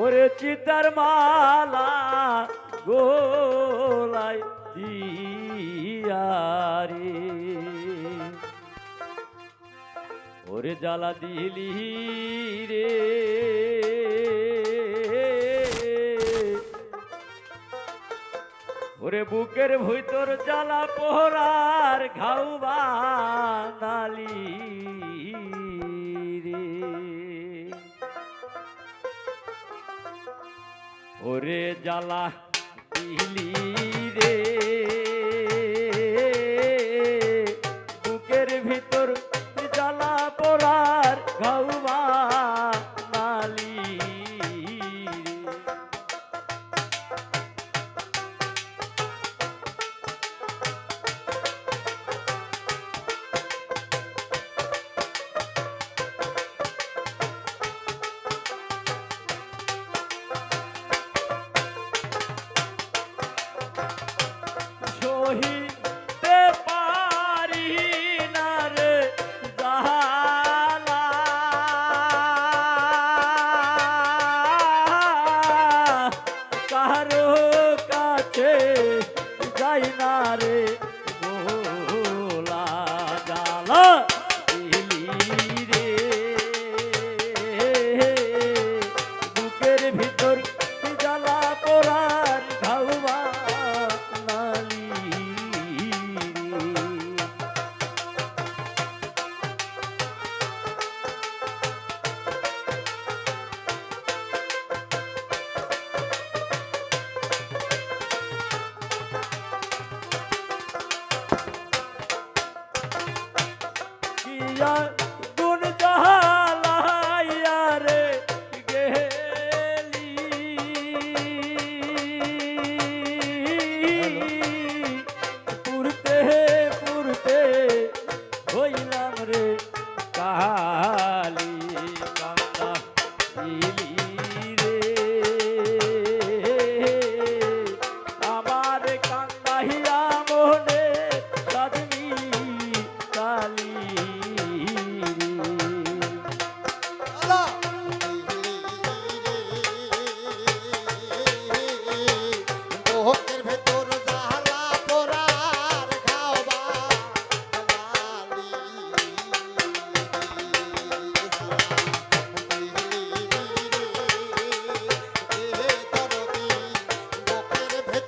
ওরে চিতার মালা গোলাই দিয়ারে ওরে জ্বালা দিলি রে। ওরে বুকের ভিতর জ্বালা পোহরার ঘাউ বানালি ওরে জ্বালা দিলি। 嗯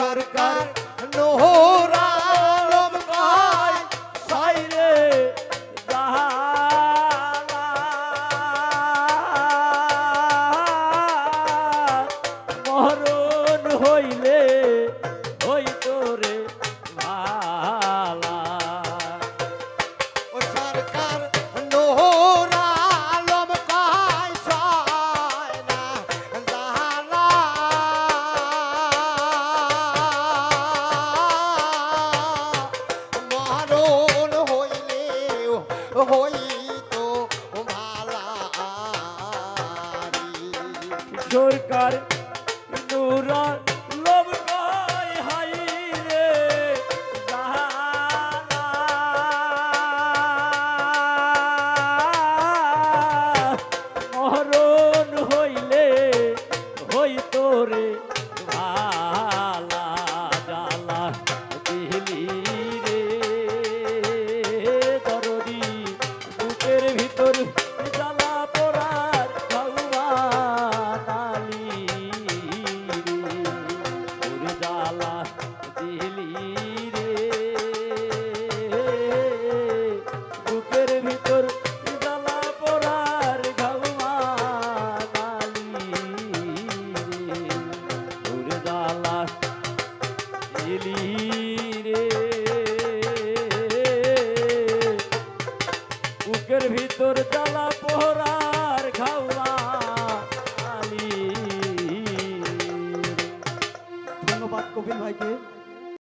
সরকার নোহরা 可以。বুকের ভিতর জ্বালা পোহরার খাওয়া আলি। ধন্যবাদ কপিল ভাইকে।